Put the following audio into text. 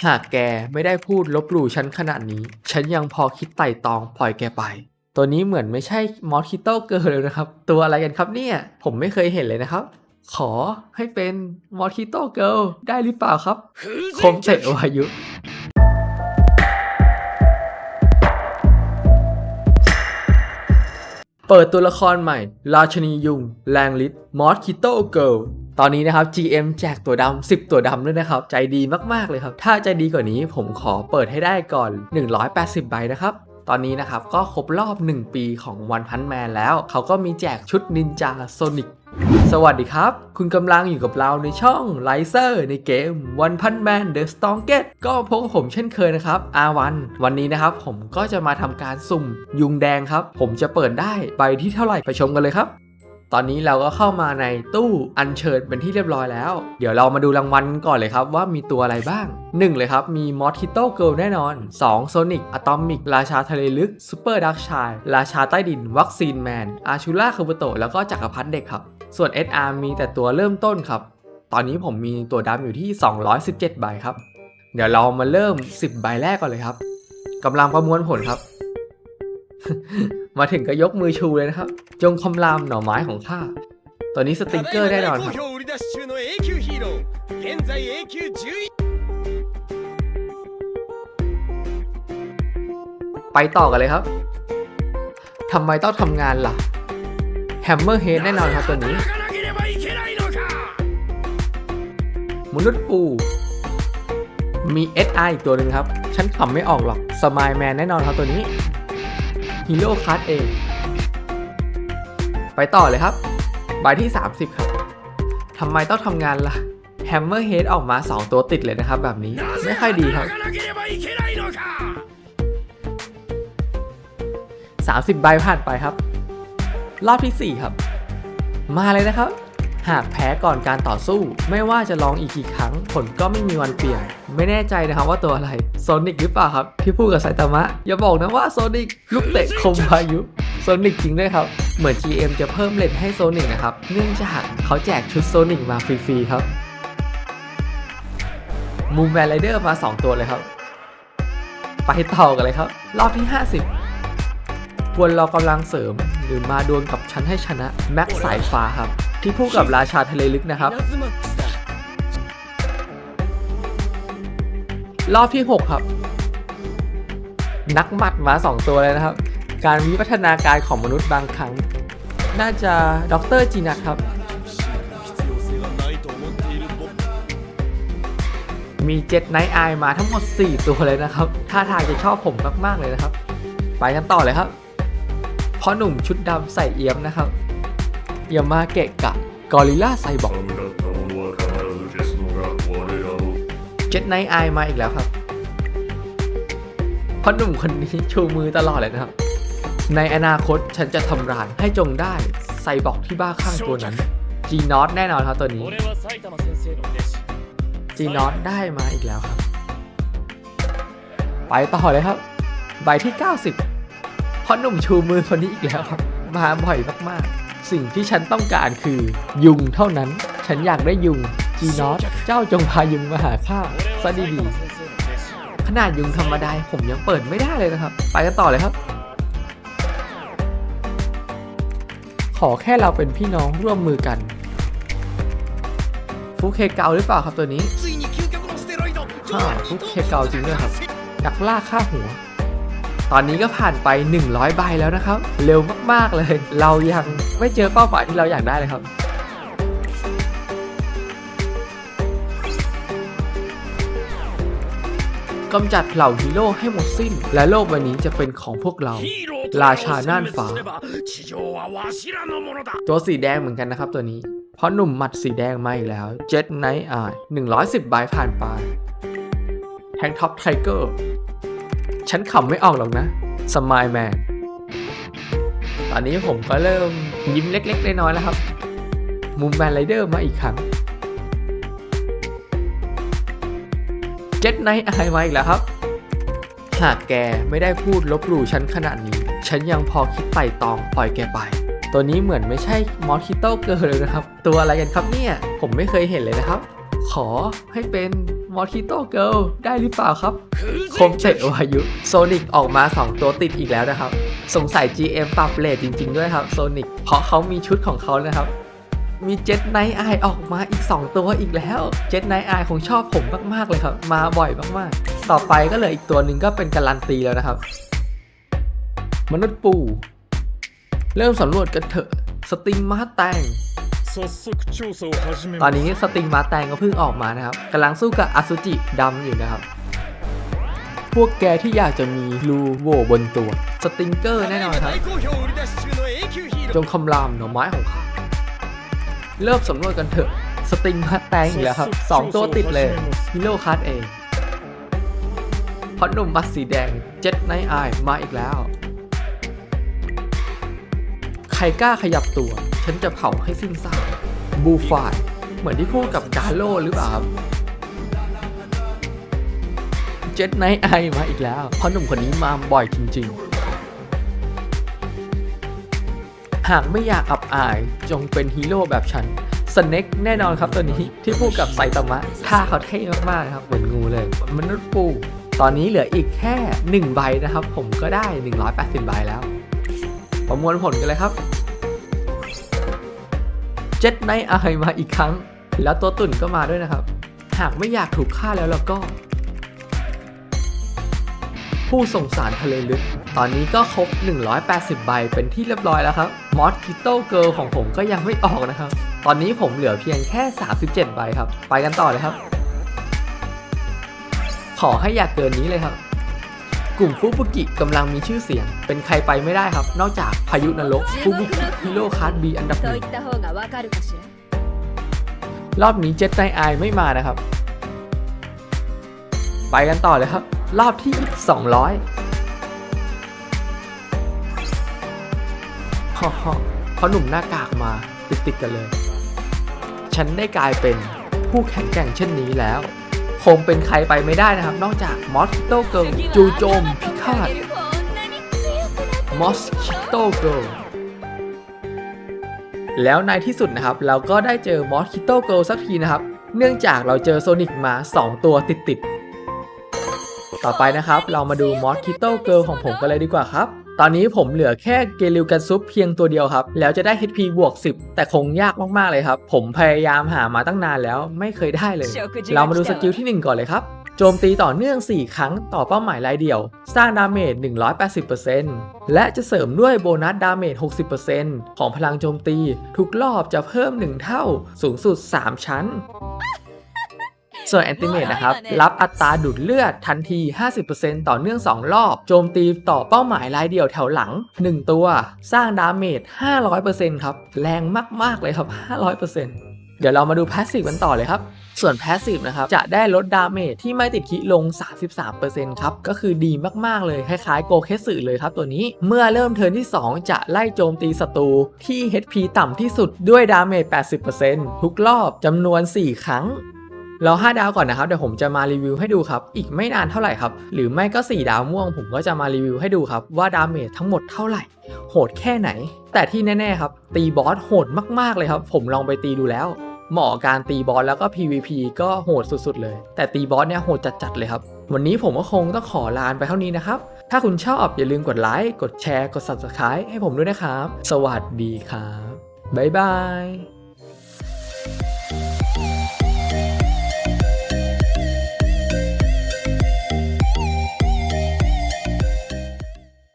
หากแกไม่ได้พูดลบหลู่ฉันขนาดนี้ ฉันยังพอคิดไต่ตองปล่อยแกไป ตัวนี้เหมือนไม่ใช่มอสคิโตเกิร์ลเลยนะครับ ตัวอะไรกันครับเนี่ย ผมไม่เคยเห็นเลยนะครับ ขอให้เป็นมอสคิโตเกิร์ลได้หรือเปล่าครับ คมเตะวายุ เปิดตัวละครใหม่ ราชนียุง แรงฤทธิ์มอสคิโตเกิล ตอนนี้นะครับ GM แจกตัวดำ10 ตัวดำด้วยนะครับ ใจดีมากๆเลยครับ ถ้าใจดีกว่านี้ผมขอเปิดให้ได้ก่อน 180 ใบนะครับตอนนี้นะครับก็ครบรอบ 1 ปีของวันพันแมนแล้ว เขาก็มีแจกชุดนินจาโซนิกสวัสดีครับ คุณกำลังอยู่กับเราในช่องไลเซอร์ในเกม One Punch Man The Strongest ก็พบกับผมเช่นเคยนะครับ R1 วันนี้นะครับผมก็จะมาทำการสุ่มยุงแดงครับ ผมจะเปิดได้ใบที่เท่าไหร่ไปชมกันเลยครับ ตอนนี้เราก็เข้ามาในตู้อัญเชิญเป็นที่เรียบร้อยแล้ว เดี๋ยวเรามาดูรางวัลก่อนเลยครับว่ามีตัวอะไรบ้าง 1 เลยครับมีมอสคิโต้เกิลแน่นอน 2 โซนิกอะตอมิก ราชาทะเลลึกซูเปอร์ดักชาย ราชาใต้ดิน วัคซีนแมน อาชูล่าคาบุโตแล้วก็จักรพรรดิเด็กครับ ส่วน SR มีแต่ตัวเริ่มต้นครับ ตอนนี้ผมมีตัวดำอยู่ที่ 217 ใบครับ เดี๋ยวเรามาเริ่ม 10 ใบแรกก่อนเลยครับกำลังประมวลผลครับ มาถึงก็ยกมือชูเลยนะครับ จงคำรามหน่อไม้ของข้าตอนนี้สติกเกอร์แน่นอนครับไปต่อกันเลยครับทำไมต้องทำงานล่ะแฮมเมอร์เฮดแน่นอนครับตัวนี้ มนุษย์ปู มี SI อีกตัวหนึ่งครับ ฉันขำไม่ออกหรอกสมายแมนแน่นอนครับตัวนี้ ฮีโร่คัสเอง ไปต่อเลยครับ ใบที่ 30 ครับทำไมต้องทำงานละ่ะแฮมเมอร์เฮดออกมา 2 ตัวติดเลยนะครับ แบบนี้ไม่ค่อยดีครับ30 ใบผ่านไปครับ รอบที่ 4 ครับ มาเลยนะครับ หากแพ้ก่อนการต่อสู้ ไม่ว่าจะลองอีกกี่ครั้ง ผลก็ไม่มีวันเปลี่ยน ไม่แน่ใจนะครับว่าตัวอะไรโซนิกหรือเปล่าครับ ที่พูดกับไซตามะ อย่าบอกนะว่าโซนิกลูกเตะคมพายุโซนิกจริงด้วยครับ เหมือน GM จะเพิ่มเลทให้โซนิกนะครับ เนื่องจากเขาแจกชุดโซนิกมาฟรีๆครับมูมแมนไรเดอร์มา 2 ตัวเลยครับ ไปต่อกันเลยครับ รอบที่ 50 ควรรากำลังเสริม หรือมาดวลกับฉันให้ชนะ แม็กสายฟ้าครับ ที่พูดกับราชาทะเลลึกนะครับ รอบที่ 6 ครับ นักหมัดมา 2 ตัวเลยนะครับ การวิวัฒนาการของมนุษย์บางครั้ง น่าจะด็อกเตอร์จีนักครับ มีเจ็ดไนท์ไอมาทั้งหมด 4 ตัวเลยนะครับ ท่าทางจะชอบผมมาก ๆ เลยนะครับ ไปกันต่อเลยครับพ่อหนุ่มชุดดำใส่เอี๊ยมนะครับ อย่ามาเกะกะกอริล่าไซบอร์กเจ็ดไนไอมาอีกแล้วครับพ่อหนุ่มคนนี้ชูมือตลอดเลยนะครับ ในอนาคตฉันจะทำร้านให้จงได้ไซบอกที่บ้าข้างตัวนั้นจีนอตแน่นอนครับตัวนี้จีนอตได้มาอีกแล้วครับ ไปต่อเลยครับ ใบที่ 90พ่อหนุ่มชูมือคนนี้อีกแล้วครับ มาบ่อยมากๆ สิ่งที่ฉันต้องการคือ ยุงเท่านั้น ฉันอยากได้ยุงจีนอสเจ้าจงพายุงมาหาข้าซะดีๆขนาดยุงธรรมดาผมยังเปิดไม่ได้เลยนะครับ ไปกันต่อเลยครับ ขอแค่เราเป็นพี่น้องร่วมมือกันฟุกเคเกาหรือเปล่าครับตัวนี้ฮ่าฟุกเคเกาจริงด้วยครับยักล่าฆ่าหัว ตอนนี้ก็ผ่านไป 100 ใบแล้วนะครับ เร็วมากๆเลย เรายังไม่เจอเป้าหมายที่เราอยากได้เลยครับกำจัดเหล่าฮีโร่ให้หมดสิ้น และโลกวันนี้จะเป็นของพวกเรา ราชาน่านฟ้า ตัวสีแดงเหมือนกันนะครับตัวนี้ เพราะหนุ่มหมัดสีแดงมาอีกแล้วเจ็ตไนท์อายสิบใบผ่านไปแฮงท็อปไทเกอร์ ฉันขำไม่ออกหรอกนะสมายแมนตอนนี้ผมก็เริ่มยิ้มเล็ก ๆ น้อยๆแล้วครับ มุมแมนไรเดอร์มาอีกครั้งเจ็ดไนท์อายมาอีกแล้วครับ หากแกไม่ได้พูดลบหลู่ฉันขนาดนี้ ฉันยังพอคิดไต่ตองปล่อยแกไป ตัวนี้เหมือนไม่ใช่มอสคิโต้เกิร์ลเลยนะครับ ตัวอะไรกันครับเนี่ย ผมไม่เคยเห็นเลยนะครับ ขอให้เป็น มอสคิโตเกิลได้หรือเปล่าครับ คมเจ็ดวายุโซนิกออกมา 2 ตัวติดอีกแล้วนะครับ สงสัย GM ปรับเลทจริง ๆ ด้วยครับโซนิกเพราะเขามีชุดของเขานะครับ มีเจ็ตไนท์อายออกมาอีก 2 ตัวอีกแล้วเจ็ตไนท์อายคงชอบผมมาก ๆ เลยครับ มาบ่อยมากๆ ต่อไปก็เลยอีกตัวหนึ่งก็เป็นการันตีแล้วนะครับ มนุษย์ปู เริ่มสำรวจกันเถอะสติงมาแตง ตอนนี้สติงมาแตงก็เพิ่งออกมานะครับกำลังสู้กับอสุจิดำอยู่นะครับ พวกแกที่อยากจะมีรูโว่บนตัว สติงเกอร์แน่นอนครับจงคำรามหน่อไม้ของข้าเริ่มสำรวจกันเถอะ สติงมาแตงอีกแล้วครับสองตัวติดเลยฮิโรคัสเองพอดนุ่มบัสสีแดงเจ็ดไนท์ไอมาอีกแล้ว ใครกล้าขยับตัว ฉันจะเผาให้สิ้นซากบูฟายเหมือนที่พูดกับกาโลหรือเปล่าครับเจ็ดไนไอมาอีกแล้ว เพราะหนุ่มคนนี้มาบ่อยจริง ๆ หากไม่อยากอับอายจงเป็นฮีโร่แบบฉันสเน็กแน่นอนครับตัวนี้ที่พูดกับไซตามะท่าเขาเท่มากๆนะครับเหมือนงูเลยมนุษย์ปูตอนนี้เหลืออีกแค่ 1 ใบนะครับ ผมก็ได้ 180 ใบแล้ว ประมวลผลกันเลยครับ เจ็ดไนท์อายมาอีกครั้ง แล้วตัวตุ่นก็มาด้วยนะครับ หากไม่อยากถูกฆ่าแล้วแล้วก็ ผู้ส่งสารทะเลลึก ตอนนี้ก็ครบ 180 ใบเป็นที่เรียบร้อยแล้วครับ มอสคิโตเกิลของผมก็ยังไม่ออกนะครับ ตอนนี้ผมเหลือเพียงแค่ 37 ใบครับ ไปกันต่อเลยครับ ขอให้อยากเกินนี้เลยครับ กลุ่มฟูบุกิกำลังมีชื่อเสียง เป็นใครไปไม่ได้ครับ นอกจากพายุนรกฟูบุกิฮิโร่คาร์ดบีอันดับหนึ่งรอบนี้เจ็ตไนไอไม่มานะครับ ไปกันต่อเลยครับ รอบที่ 200ฮ่าพราเขาหนุ่มหน้ากากมาติดติดกันเลย ฉันได้กลายเป็นผู้แข็งแกร่งเช่นนี้แล้ว คงเป็นใครไปไม่ได้นะครับ นอกจากมอสคิโตเกิลจูโจมพิฆาตมอสคิโตเกิลแล้วในที่สุดนะครับ เราก็ได้เจอมอสคิโตเกิลสักทีนะครับ เนื่องจากเราเจอโซนิกมา 2 ตัวติดๆ ต่อไปนะครับ เรามาดูมอสคิโตเกิลของผมกันเลยดีกว่าครับ ตอนนี้ผมเหลือแค่เกลิวกันซุปเพียงตัวเดียวครับ แล้วจะได้ HP บวก 10 แต่คงยากมากๆเลยครับ ผมพยายามหามาตั้งนานแล้วไม่เคยได้เลย เรามาดูสกิลที่ 1 ก่อนเลยครับโจมตีต่อเนื่อง 4 ครั้งต่อเป้าหมายรายเดียว สร้างดาเมจ 180%และจะเสริมด้วยโบนัสดาเมจ 60%ของพลังโจมตี ทุกรอบจะเพิ่ม 1 เท่าสูงสุด 3 ชั้น ส่วนแอนติเมตนะครับ รับอัตราดูดเลือดทันที 50%ต่อเนื่อง 2 รอบ โจมตีต่อเป้าหมายรายเดียวแถวหลัง 1 ตัว สร้างดาเมจ 500%ครับ แรงมาก ๆ เลยครับ 500%เดี๋ยวเรามาดูพาสซีฟกันต่อเลยครับ ส่วนพาสซีฟนะครับ จะได้ลดดาเมจที่ไม่ติดคิลง 33%ครับ ก็คือดีมาก ๆ เลย คล้าย ๆ โกเคสึเลยครับตัวนี้ เมื่อเริ่มเทิร์นที่ 2 จะไล่โจมตีศัตรูที่ HP ต่ำที่สุดด้วยดาเมจ 80%ทุกรอบจำนวน 4 ครั้ง เรา5ดาวก่อนนะครับเดี๋ยวผมจะมารีวิวให้ดูครับ อีกไม่นานเท่าไหร่ครับ หรือไม่ก็ 4 ดาวม่วงผมก็จะมารีวิวให้ดูครับ ว่าดาเมจทั้งหมดเท่าไหร่ โหดแค่ไหน แต่ที่แน่ๆครับ ตีบอสโหดมากๆเลยครับ ผมลองไปตีดูแล้ว เหมาะกับการตีบอสแล้วก็ PVP ก็โหดสุดๆเลย แต่ตีบอสเนี่ยโหดจัดๆเลยครับวันนี้ผมก็คงต้องขอลานไปเท่านี้นะครับ ถ้าคุณชอบอย่าลืมกดไลค์ กดแชร์ กด Subscribe ให้ผมด้วยนะครับ สวัสดีครับ บ๊ายบาย